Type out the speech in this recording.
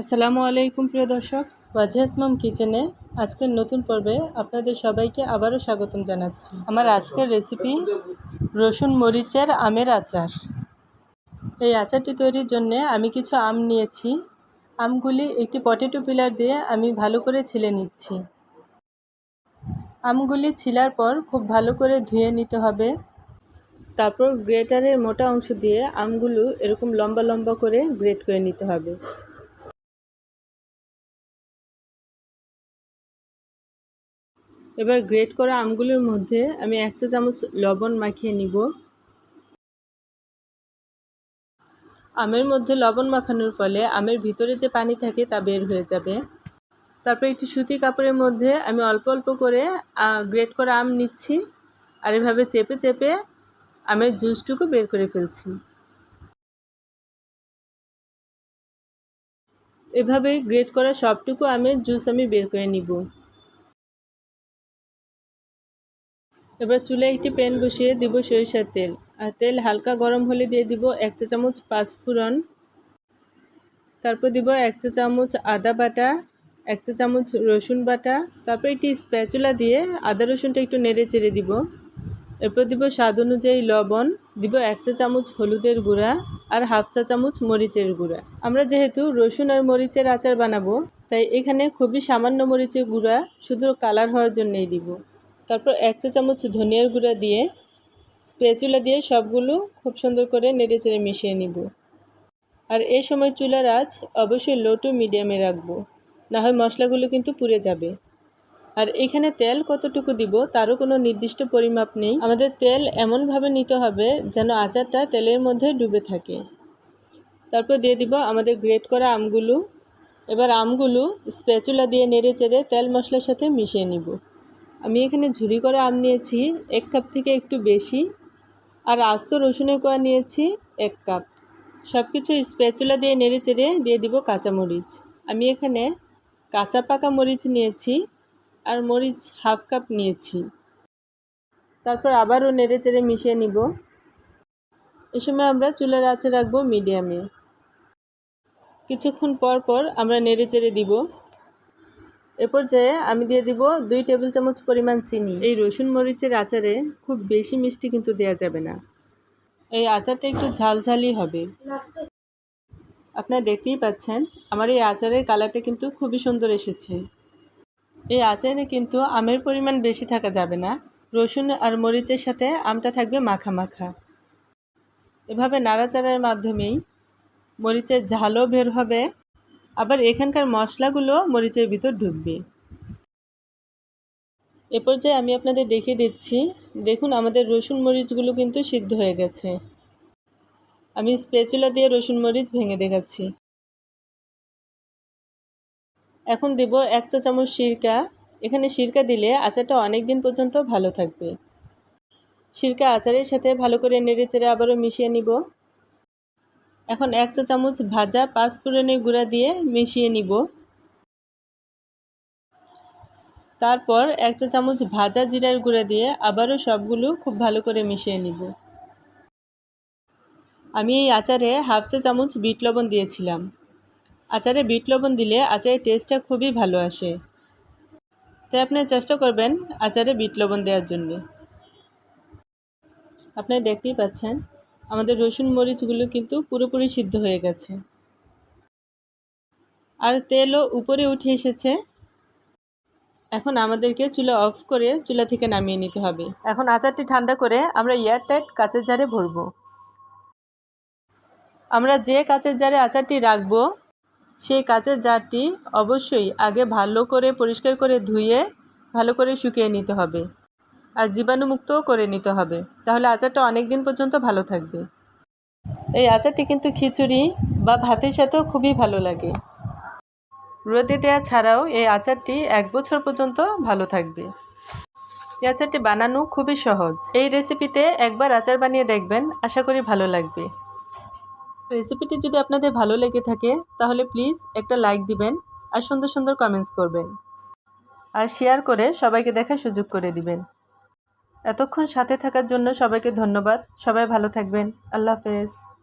আসসালামু আলাইকুম প্রিয় দর্শক ওয়াজিয়াস মাম কিচেনে আজকের নতুন পর্বে আপনাদের সবাইকে আবারও স্বাগতম জানাচ্ছি। আমার আজকের রেসিপি রসুন মরিচের আমের আচার। এই আচারটি তৈরির জন্য আমি কিছু আম নিয়েছি। আমগুলি একটি পটেটো পিলার দিয়ে আমি ভালো করে ছিলে নিচ্ছি। আমগুলি ছিলার পর খুব ভালো করে ধুয়ে নিতে হবে। তারপর গ্রেটারের মোটা অংশ দিয়ে আমগুলো এরকম লম্বা লম্বা করে গ্রেট করে নিতে হবে। এবার গ্রেট করা আমগুলোর মধ্যে আমি এক চা চামচ লবণ মাখিয়ে নিব। আমের মধ্যে লবণ মাখানোর ফলে আমের ভিতরে যে পানি থাকে তা বের হয়ে যাবে। তারপর একটি সুতি কাপড়ের মধ্যে আমি অল্প অল্প করে গ্রেট করা আম নিচ্ছি আর এভাবে চেপে চেপে আমের জুসটুকু বের করে ফেলছি। এভাবে গ্রেট করা সবটুকু আমের জুস আমি বের করে নিব। এবার চুলে একটি প্যান বসিয়ে দিব সরিষার তেল। আর তেল হালকা গরম হলে দিয়ে দিব এক চা চামচ পাঁচফোড়ন তারপর দিব এক চা চামচ আদা বাটা, এক চা চামচ রসুন বাটা, তারপর একটি স্প্যাচুলা দিয়ে আদা রসুনটা একটু নেড়ে চেড়ে দিব। এরপর দিব স্বাদ অনুযায়ী লবণ, দিব এক চা চামচ হলুদের গুঁড়া আর হাফ চা চামচ মরিচের গুঁড়া। আমরা যেহেতু রসুন আর মরিচের আচার বানাবো, তাই এখানে খুবই সামান্য মরিচের গুঁড়া শুধু কালার হওয়ার জন্যই দিব। তারপর এক চা চামচ ধনিয়ার গুঁড়া দিয়ে স্পেচুলা দিয়ে সবগুলো খুব সুন্দর করে নেড়ে চেড়ে মিশিয়ে নিব। আর এ সময় চুলার আঁচ অবশ্যই লো টু মিডিয়ামে রাখব, না হয় মশলাগুলো কিন্তু পুড়ে যাবে। আর এখানে তেল কতটুকু দিব তারও কোনো নির্দিষ্ট পরিমাপ নেই। আমাদের তেল এমনভাবে নিতে হবে যেন আচারটা তেলের মধ্যে ডুবে থাকে। তারপর দিয়ে দিব আমাদের গ্রেট করা আমগুলো। এবার আমগুলো স্প্যাচুলা দিয়ে নেড়ে চেড়ে তেল মশলার সাথে মিশিয়ে নিব। আমি এখানে ঝুরি করে আম নিয়েছি, এক কাপ থেকে একটু বেশি। আর আস্ত রসুনের কোয়া নিয়েছি, এক কাপ। সব কিছু স্প্যাচুলা দিয়ে নেড়ে চেড়ে দিয়ে দিব কাঁচামরিচ আমি এখানে কাঁচা পাকা মরিচ নিয়েছি আর মরিচ হাফ কাপ নিয়েছি। তারপর আবারও নেড়ে চেড়ে মিশিয়ে নিব। এ সময় আমরা চুলার আঁচে রাখব মিডিয়ামে। কিছুক্ষণ পর পর আমরা নেড়ে চেড়ে দিব। এ পর্যায়ে আমি দিয়ে দিব দুই টেবিল চামচ পরিমাণ চিনি। এই রসুন মরিচের আচারে খুব বেশি মিষ্টি কিন্তু দেওয়া যাবে না। এই আচারটা একটু ঝালঝালই হবে। আপনারা দেখতেই পাচ্ছেন, আমার এই আচারের কালারটা কিন্তু খুবই সুন্দর এসেছে। এই আচারে কিন্তু আমের পরিমাণ বেশি থাকা যাবে না। রসুন আর মরিচের সাথে আমটা থাকবে মাখা মাখা। এভাবে নাড়াচাড়ার মাধ্যমেই মরিচের ঝালও বের হবে। আবার এখানকার মশলাগুলো মরিচের ভিতর ঢুকবে। এ পর্যায়ে আমি আপনাদের দেখিয়ে দিচ্ছি। দেখুন, আমাদের রসুন মরিচগুলো কিন্তু সিদ্ধ হয়ে গেছে। আমি স্পেচুলা দিয়ে রসুন মরিচ ভেঙে দেখাচ্ছি। এখন দেব এক চা চামচ সিরকা। এখানে সিরকা দিলে আচারটা অনেক দিন পর্যন্ত ভালো থাকবে। সিরকা আচারের সাথে ভালো করে নেড়ে চেড়ে আবারও মিশিয়ে নিব। এখন এক চা চামচ ভাজা পাঁচফোড়নের গুঁড়া দিয়ে মিশিয়ে নিব। তারপর এক চা চামচ ভাজা জিরার গুঁড়া দিয়ে আবারও সবগুলো খুব ভালো করে মিশিয়ে নিব। আমি এই আচারে হাফ চা চামচ বিট লবণ দিয়েছিলাম। আচারে বিট লবণ দিলে আচারের টেস্টটা খুবই ভালো আসে। তাই আপনি চেষ্টা করবেন আচারে বিট লবণ দেওয়ার জন্যে। আপনি দেখতেই পাচ্ছেন আমাদের রসুন মরিচগুলো কিন্তু পুরোপুরি সিদ্ধ হয়ে গেছে। আর তেলও উপরে উঠে এসেছে। এখন আমাদেরকে চুলা অফ করে চুলা থেকে নামিয়ে নিতে হবে। এখন আচারটি ঠান্ডা করে আমরা এয়ারটাইট কাঁচের জারে ভরব। আমরা যে কাঁচের জারে আচারটি রাখব, সেই কাঁচের জারটি অবশ্যই আগে ভালো করে পরিষ্কার করে ধুয়ে, ভালো করে শুকিয়ে নিতে হবে। আর জীবাণুমুক্তও করে নিতে হবে। তাহলে আচারটা অনেক দিন পর্যন্ত ভালো থাকবে। এই আচারটি কিন্তু খিচুড়ি বা ভাতের সাথেও খুবই ভালো লাগে। রোদে দেওয়া ছাড়াও এই আচারটি এক বছর পর্যন্ত ভালো থাকবে। এই আচারটি বানানো খুবই সহজ। এই রেসিপিতে একবার আচার বানিয়ে দেখবেন, আশা করি ভালো লাগবে। রেসিপিটি যদি আপনাদের ভালো লেগে থাকে, তাহলে প্লিজ একটা লাইক দিবেন আর সুন্দর সুন্দর কমেন্টস করবেন। আর শেয়ার করে সবাইকে দেখার সুযোগ করে দিবেন। এতক্ষণ সাথে থাকার জন্য সবাইকে ধন্যবাদ। সবাই ভালো থাকবেন। আল্লাহ হাফেজ।